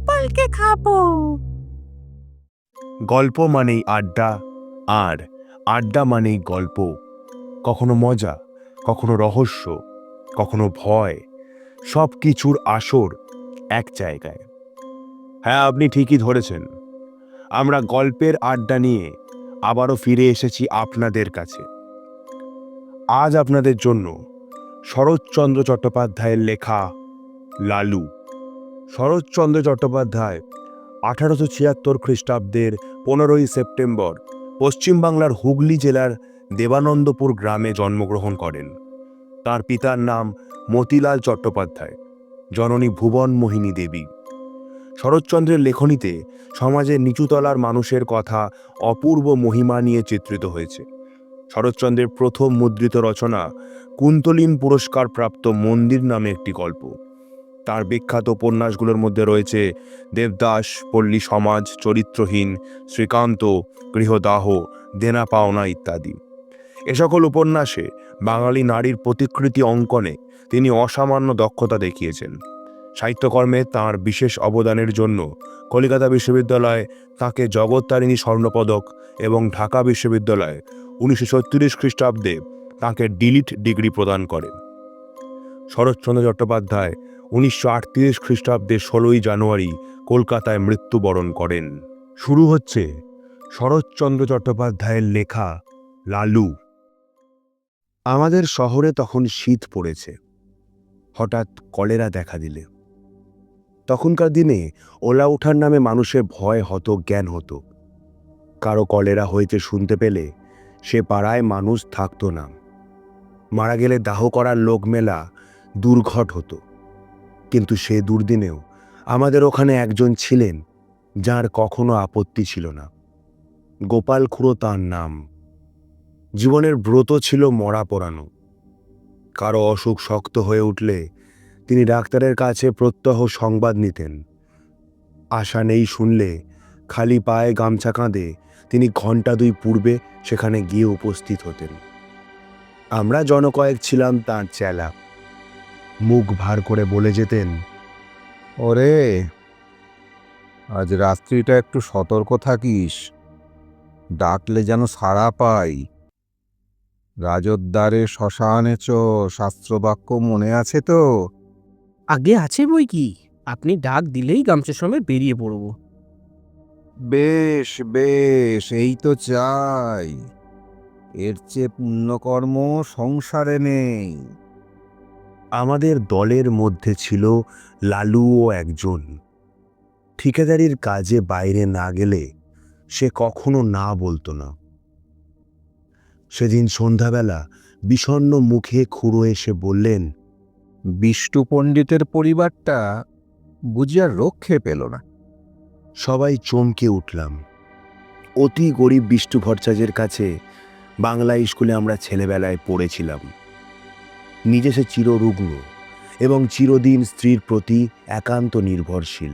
গোপালকে খাব। গল্প মানেই আড্ডা, আর আড্ডা মানেই গল্প। কখনো মজা, কখনো রহস্য, কখনো ভয়, সব কিছুর আসর এক জায়গায়। হ্যাঁ আপনি ঠিকই ধরেছেন। আমরা গল্পের আড্ডা নিয়ে আবারও ফিরে এসেছি আপনাদের কাছে। আজ আপনাদের জন্য শরৎচন্দ্র চট্টোপাধ্যায়ের লেখা লালু। শরৎচন্দ্র চট্টোপাধ্যায় আঠারোশো ছিয়াত্তর খ্রিস্টাব্দের পনেরোই সেপ্টেম্বর পশ্চিমবাংলার হুগলি জেলার দেবানন্দপুর গ্রামে জন্মগ্রহণ করেন। তার পিতার নাম মতিলাল চট্টোপাধ্যায়, জননী ভুবন মোহিনী দেবী। শরৎচন্দ্রের লেখনীতে সমাজের নিচুতলার মানুষের কথা অপূর্ব মহিমা নিয়ে চিত্রিত হয়েছে। শরৎচন্দ্রের প্রথম মুদ্রিত রচনা কুন্তলিন পুরস্কার প্রাপ্ত মন্দির নামে একটি গল্প। তার বিখ্যাত উপন্যাসগুলোর মধ্যে রয়েছে দেবদাস, পল্লী সমাজ, চরিত্রহীন, শ্রীকান্ত, গৃহদাহ, দেনা পাওনা ইত্যাদি। এ সকল উপন্যাসে বাঙালি নারীর প্রতিকৃতি অঙ্কনে তিনি অসামান্য দক্ষতা দেখিয়েছেন। সাহিত্যকর্মে তাঁর বিশেষ অবদানের জন্য কলিকাতা বিশ্ববিদ্যালয়ে তাঁকে জগত্তারিণী স্বর্ণপদক এবং ঢাকা বিশ্ববিদ্যালয় উনিশশো ছত্রিশ খ্রিস্টাব্দে তাঁকে ডিলিট ডিগ্রি প্রদান করেন। শরৎচন্দ্র চট্টোপাধ্যায় উনিশশো আটত্রিশ খ্রিস্টাব্দে ষোলোই জানুয়ারি কলকাতায় মৃত্যুবরণ করেন। শুরু হচ্ছে শরৎচন্দ্র চট্টোপাধ্যায়ের লেখা লালু। আমাদের শহরে তখন শীত পড়েছে। হঠাৎ কলেরা দেখা দিলে। তখনকার দিনে ওলা ওঠার নামে মানুষের ভয় হতো, জ্ঞান হতো। কারও কলেরা হয়েছে শুনতে পেলে সে পাড়ায় মানুষ থাকতো না। মারা গেলে দাহ করার লোক মেলা দুর্ঘট হতো। কিন্তু সে দুর্দিনেও আমাদের ওখানে একজন ছিলেন, যার কখনো আপত্তি ছিল না। গোপাল খুঁড়ো তাঁর নাম। জীবনের ব্রত ছিল মরা পড়ানো। কারও অসুখ শক্ত হয়ে উঠলে তিনি ডাক্তারের কাছে প্রত্যহ সংবাদ নিতেন। আশা নেই শুনলে খালি পায়ে গামছা কাঁধে তিনি ঘণ্টা দুই পূর্বে সেখানে গিয়ে উপস্থিত হতেন। আমরা জনকয়েক ছিলাম তাঁর চেলা। মুখ ভার করে বলে যেতেন ওরে আজ রাত্রিটা একটু সতর্ক থাকিস ডাকলে যেন সাড়া পাই। রাজদ্বারে শ্মশানে চ শাস্ত্রবাক্য মনে আছে তো? আগে আছে বই কি? আপনি ডাক দিলেই গামছা সময় বেরিয়ে পড়ব। বেশ বেশ এই তো চাই। এর চেয়ে পুণ্যকর্ম সংসারে নেই। আমাদের দলের মধ্যে ছিল লালুও একজন। ঠিকাদারির কাজে বাইরে না গেলে সে কখনো না বলতো না। সেদিন সন্ধ্যাবেলা বিষণ্ণ মুখে খুঁড়ো এসে বললেন বিষ্ণু পণ্ডিতের পরিবারটা বুঝিয়া রক্ষে পেল না। সবাই চমকে উঠলাম। অতি গরিব বিষ্ণু ভট্টাচার্যের কাছে বাংলা স্কুলে আমরা ছেলেবেলায় পড়েছিলাম। নিজে সে চিররুগ্ন এবং চিরদিন স্ত্রীর প্রতি একান্ত নির্ভরশীল।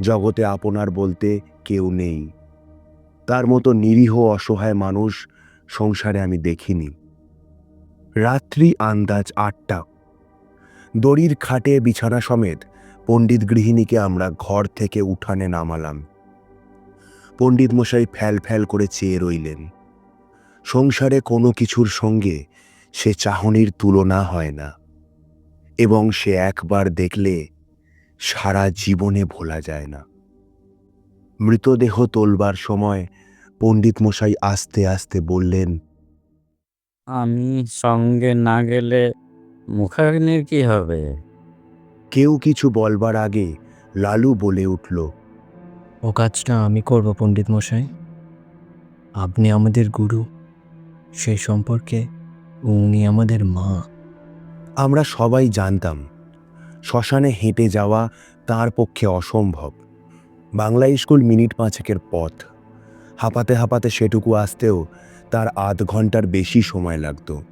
জগতে আপনার বলতে কেউ নেই। তার মতো নিরীহ অসহায় মানুষ সংসারে আমি দেখিনি। রাত্রি আন্দাজ আটটা। দড়ির খাটে বিছানা সমেত পণ্ডিত গৃহিণীকে আমরা ঘর থেকে উঠানে নামালাম। পণ্ডিত মশাই ফ্যাল ফ্যাল করে চেয়ে রইলেন। সংসারে কোনো কিছুর সঙ্গে সে চাহনির তুলনা হয় না। এবং সে একবার দেখলে সারা জীবনে ভোলা যায় না। মৃতদেহ তোলবার সময় পণ্ডিত মশাই আস্তে আস্তে বললেন আমি সঙ্গে না গেলে মুখাগ্নির কি হবে? কেউ কিছু বলবার আগে লালু বলে উঠল ও কাজটা আমি করব পণ্ডিত মশাই। আপনি আমাদের গুরু সেই সম্পর্কে উনি আমাদের মা। আমরা সবাই জানতাম শ্মশানে হেঁটে যাওয়া তার পক্ষে অসম্ভব। বাংলা স্কুল মিনিট পাঁচেকের পথ। হাঁপাতে হাঁপাতে সেটুকু আসতেও তার আধ ঘণ্টার বেশি সময় লাগতো।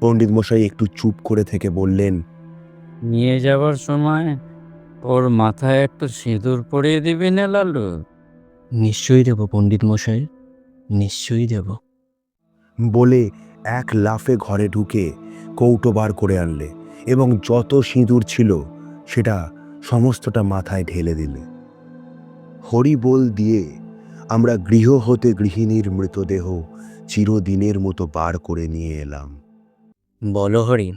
পণ্ডিত মশাই একটু চুপ করে থেকে বললেন নিয়ে যাবার সময় ওর মাথায় একটু সিঁদুর পরিয়ে দিবি না লালু। নিশ্চয়ই দেব পণ্ডিত মশাই নিশ্চয়ই দেব। বলে এক লাফে ঘরে ঢুকে কৌটো বার করে আনলে এবং যত সিঁদুর ছিল সেটা সমস্তটা মাথায় ঢেলে দিলে। হরিবোল দিয়ে আমরা গৃহ হতে গৃহিণীর মৃতদেহ চিরদিনের মতো বার করে নিয়ে এলাম। বলো হরি।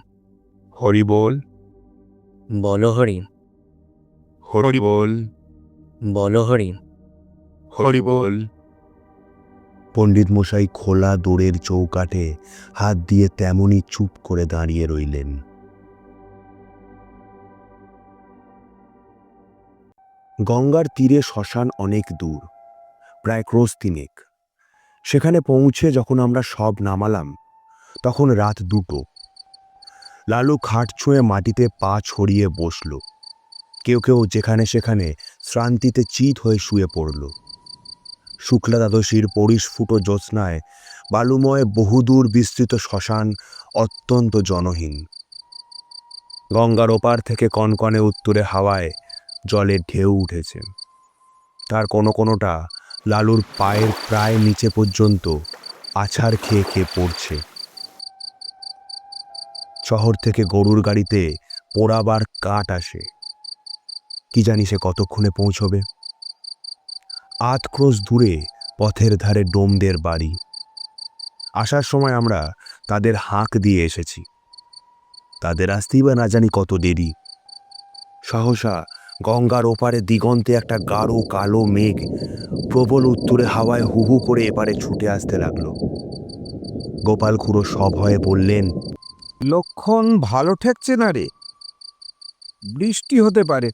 হরি বল বলো হরি। হরি বল বলো হরি। হরিবোল। পণ্ডিত মশাই খোলা দোরের চৌকাঠে হাত দিয়ে তেমনি চুপ করে দাঁড়িয়ে রইলেন। গঙ্গার তীরে শ্মশান অনেক দূর, প্রায় ক্রোশ তিনেক। সেখানে পৌঁছে যখন আমরা সব নামালাম, তখন রাত দুটো। লালু খাট ছুঁয়ে মাটিতে পা ছড়িয়ে বসল। কেউ কেউ যেখানে সেখানে শ্রান্তিতে চিত হয়ে শুয়ে পড়ল। শুক্লা দ্বাদশীর পরিস্ফুট জ্যোৎস্নায় বালুময় বহুদূর বিস্তৃত শ্মশান অত্যন্ত জনহীন। গঙ্গার ওপার থেকে কনকনে উত্তরে হাওয়ায় জলের ঢেউ উঠেছে। তার কোনো কোনোটা লালুর পায়ের প্রায় নিচে পর্যন্ত আছাড় খেয়ে খেয়ে পড়ছে। শহর থেকে গরুর গাড়িতে পোড়াবার কাঠ আসে। কি জানি সে কতক্ষণে পৌঁছবে। আট ক্রোশ দূরে পথের ধারে ডোমদের বাড়ি। আসার সময় আমরা তাদের হাঁক দিয়ে এসেছি। তাদের আসতেই বা না জানি কত দেরি। সহসা গঙ্গার ওপারে দিগন্তে একটা গাঢ় কালো মেঘ প্রবল উত্তরে হাওয়ায় হু হু করে এপারে ছুটে আসতে লাগল। গোপাল খুড়ো সব হয়ে বললেন, লক্ষণ ভালো ঠেকছে না রে। বৃষ্টি হতে পারে।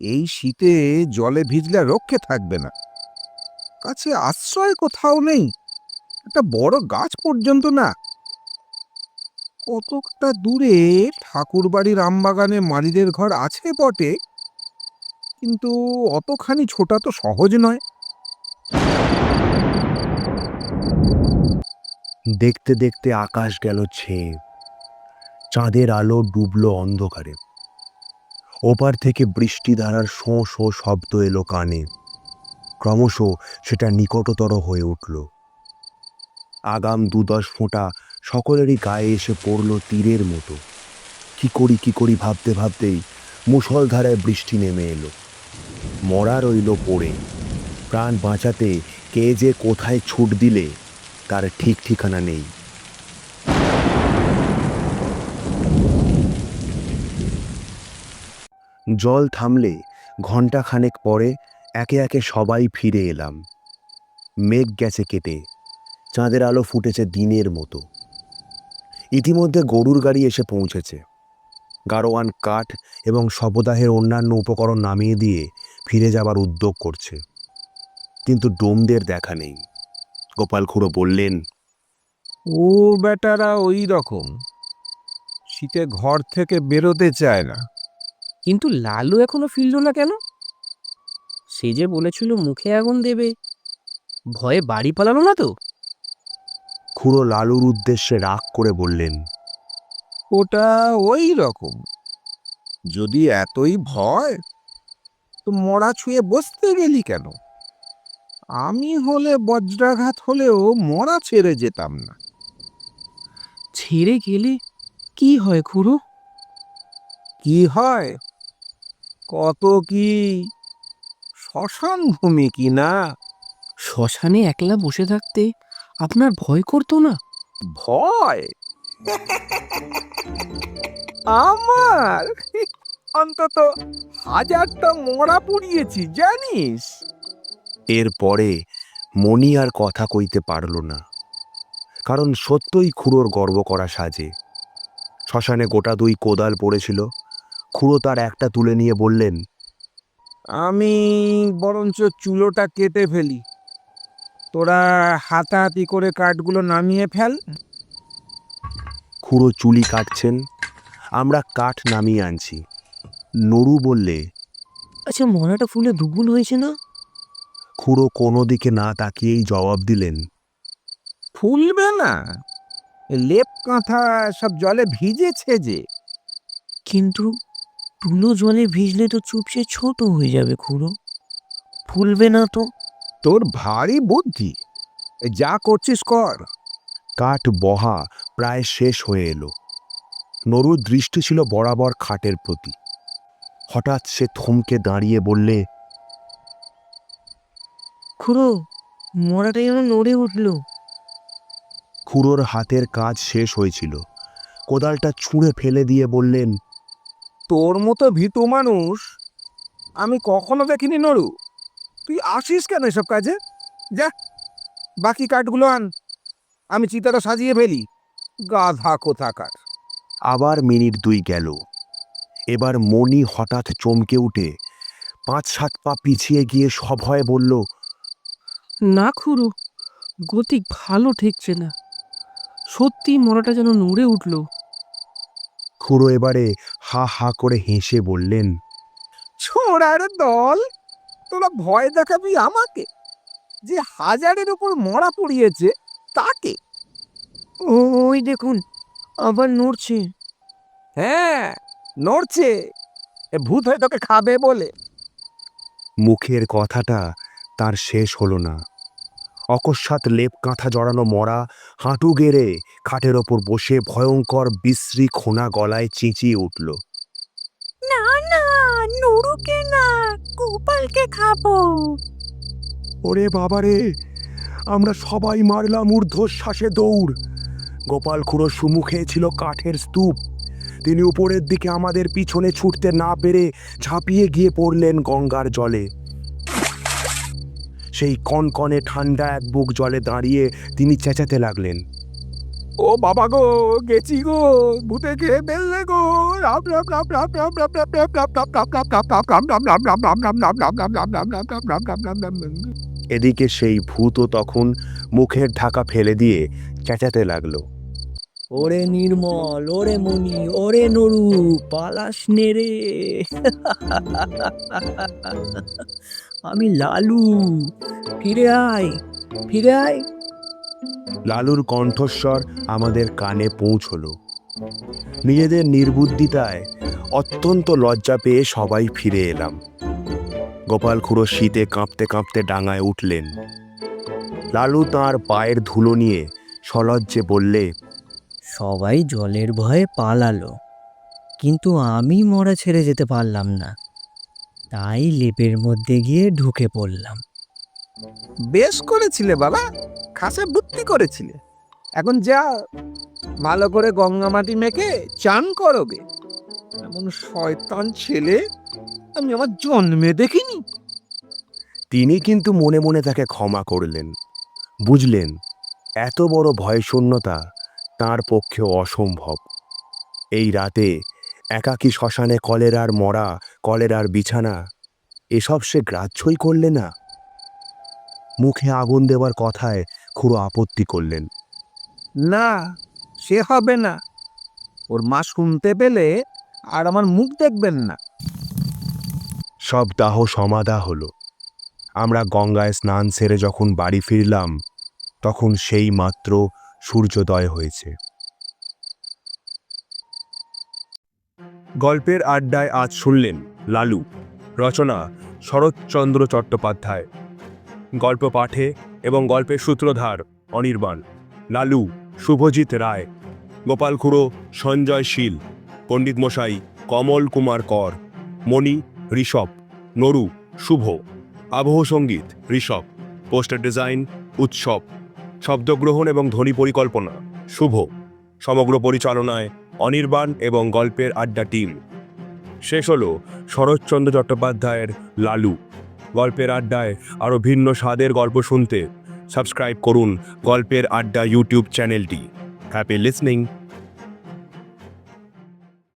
এই শীতে জলে ভিজলে রক্ষে থাকবে না। কাছে আশ্রয় কোথাও নেই। একটা বড় গাছ পর্যন্ত না। কতকটা দূরে ঠাকুর বাড়ির আমবাগানে মালিদের ঘর আছে বটে। কিন্তু অতখানি ছোটা তো সহজ নয়। দেখতে দেখতে আকাশ গেল ছেয়ে চাঁদের আলো ডুবলো অন্ধকারে। ওপার থেকে বৃষ্টি ধারার শোঁ শোঁ শব্দ এলো কানে। ক্রমশ সেটা নিকটতর হয়ে উঠল। আগাম দু দশ ফোঁটা সকলেরই গায়ে এসে পড়ল তীরের মতো। কি করি কি করি ভাবতে ভাবতেই মুষলধারায় বৃষ্টি নেমে এলো। মরা রইল পড়ে। প্রাণ বাঁচাতে কে যে কোথায় ছুট দিলে, তার ঠিক ঠিকানা নেই। জল থামলে ঘণ্টা খানেক পরে একে একে সবাই ফিরে এলাম। মেঘ গেছে কেটে, চাঁদের আলো ফুটেছে দিনের মতো। ইতিমধ্যে গরুর গাড়ি এসে পৌঁছেছে। গারোয়ান কাঠ এবং শবদাহের অন্যান্য উপকরণ নামিয়ে দিয়ে ফিরে যাবার উদ্যোগ করছে। কিন্তু ডোমদের দেখা নেই। গোপাল খুড়ো বললেন, ও বেটারা ওই রকম। শীতে ঘর থেকে বেরোতে চায় না। কিন্তু লালু এখনও ফিরল না কেন? সে যে বলেছিল মুখে আগুন দেবে। ভয়ে বাড়ি পালালো না তো? খুড়ো লালুর উদ্দেশ্যে রাগ করে বললেন ওটা ওই রকম। যদি এতই ভয় তো মরা ছুঁয়ে বসতে গেলি কেন? আমি হলে বজ্রাঘাত হলেও মরা ছেড়ে যেতাম না। ছেড়ে গেলে কি হয় খুড়ো? কি হয়? কত কি? শ্মশান ভূমি কি না? শ্মশানে একলা বসে থাকতে আপনার ভয় করতো না? ভয়? আমার? অন্তত হাজারটা মরা পুড়িয়েছি জানিস? এরপরে মণি আর কথা কইতে পারল না কারণ সত্যই খুড়োর গর্ব করা সাজে। শ্মশানে গোটা দুই কোদাল পড়েছিল খুড়ো তার একটা তুলে নিয়ে বললেন আমি বরঞ্চ চুলোটা কেটে ফেলি। তোরা হাতাহাতি করে কাঠগুলো নামিয়ে ফেল। খুড়ো চুলি কাটছেন আমরা কাঠ নামিয়ে আনছি। নরু বললে আচ্ছা মরাটা ফুলে দুগুণ হয়েছে না? খুড়ো কোনো দিকে না তাকিয়েই জবাব দিলেন ফুলবে না। লেপ কাঁথা সব জলে ভিজেছে যে। কিন্তু তুলো জলে ভিজলে তো চুপসে ছোট হয়ে যাবে খুড়ো। ফুলবে না তো। তোর ভারী বুদ্ধি। যা করছিস কর। কাঠ বহা প্রায় শেষ হয়ে এলো। নরুর দৃষ্টি ছিল বরাবর খাটের প্রতি। হঠাৎ সে থমকে দাঁড়িয়ে বললে খুড়ো মরাটা যেন নড়ে উঠল। খুড়োর হাতের কাজ শেষ হয়েছিল। কোদালটা ছুঁড়ে ফেলে দিয়ে বললেন তোর মতো ভীতু মানুষ আমি কখনো দেখিনি নড়ু তুই আসিস কেন এসব কাজে? যা বাকি কাঠগুলো আন। আমি চিতাটা সাজিয়ে ফেলি। গাধা কোথাকার। আবার মিনিট দুই গেল। এবার মণি হঠাৎ চমকে উঠে পাঁচ সাত পা পিছিয়ে গিয়ে সভয়ে বলল না খুড়ো গতি ভালো ঠেকছে না। সত্যি মরাটা যেন নড়ে উঠল। খুড়ো এবারে হা হা করে হেসে বললেন ছোড়ার দল? তোরা ভয় দেখাবি আমাকে? যে হাজারের উপর মরা পড়িয়েছে তাকে? ওই দেখুন আবার নড়ছে। হ্যাঁ নড়ছে। এ ভূত হয়ে তোকে খাবে বলে। মুখের কথাটা তার শেষ হলো না। অকস্মাৎ লেপ কাঁথা জড়ানো মরা হাঁটু গেড়ে খাটের ওপর বসে ভয়ঙ্কর বিশ্রী খোনা গলায় চেঁচিয়ে উঠল। না না নুরুকে না গোপালকে খাব। ওরে বাবারে আমরা সবাই মারলাম ঊর্ধ্বশ্বাসে দৌড়। গোপাল খুড়ো সুমুখে ছিল কাঠের স্তূপ। তিনি উপরের দিকে আমাদের পিছনে ছুটতে না পেরে ঝাঁপিয়ে গিয়ে পড়লেন গঙ্গার জলে। সেই কনকনে ঠান্ডা এক বুক জলে দাঁড়িয়ে তিনি চেঁচাতে লাগলেন ও বাবা গো গেছি গো ভূতে খেয়ে ফেললে গো রাম রাম রাম রাম রাম রাম রাম রাম রাম রাম এদিকে সেই ভূতও তখন মুখের ঢাকা ফেলে দিয়ে চেঁচাতে লাগল ওরে নির্মল, ওরে মনি, ওরে নরু, পালাস নে রে। আমি লালু। ফিরে আয় ফিরে আয়। লালুর কণ্ঠস্বর আমাদের কানে পৌঁছলো। নিজেদের নির্বুদ্ধিতায় অত্যন্ত লজ্জা পেয়ে সবাই ফিরে এলাম। গোপাল খুড়ো শীতে কাঁপতে কাঁপতে ডাঙায় উঠলেন। লালু তার পায়ের ধুলো নিয়ে সলজ্জে বললে সবাই জলের ভয়ে পালালো। কিন্তু আমি মরা ছেড়ে যেতে পারলাম না। তাই লেপের মধ্যে গিয়ে ঢুকে পড়লাম। বেশ করেছিলে বাবা খাসে বুদ্ধি করেছিলে। এখন যা ভালো করে গঙ্গা মাটি মেখে চান করোগে এমন শয়তান ছেলে আমি আমার জন্মে দেখিনি। তিনি কিন্তু মনে মনে তাকে ক্ষমা করলেন। বুঝলেন এত বড় ভয়শূন্যতা তার পক্ষে অসম্ভব। এই রাতে একাকী শ্মশানে কলেরার মরা কলেরার বিছানা এসব সে গ্রাহ্যই করলে না? মুখে আগুন দেওয়ার কথায় খুড়ো আপত্তি করলেন। না সে হবে না। ওর মা শুনতে পেলে আর আমার মুখ দেখবেন না। সব দাহ সমাধা হলো। আমরা গঙ্গায় স্নান সেরে যখন বাড়ি ফিরলাম তখন সেই মাত্র সূর্যোদয় হয়েছে। গল্পের আড্ডায় আজ শুনলেন লালু। রচনা শরৎচন্দ্র চট্টোপাধ্যায়। গল্প পাঠে এবং গল্পের সূত্রধার অনির্বাণ। লালু, শুভজিৎ রায়। গোপাল খুড়ো, সঞ্জয় শীল। পণ্ডিত মশাই, কমল কুমার কর। মণি, ঋষভ। নরু, শুভ। আবহ সংগীত, ঋষভ। পোস্টার ডিজাইন, উৎসব। শব্দগ্রহণ এবং ধ্বনি পরিকল্পনা। শুভ। সমগ্র পরিচালনায় অনির্বাণ এবং গল্পের আড্ডা টিম। শেষ হল শরৎচন্দ্র চট্টোপাধ্যায়ের লালু। গল্পের আড্ডায় আরও ভিন্ন স্বাদের গল্প শুনতে সাবস্ক্রাইব করুন গল্পের আড্ডা ইউটিউব চ্যানেলটি। Happy listening.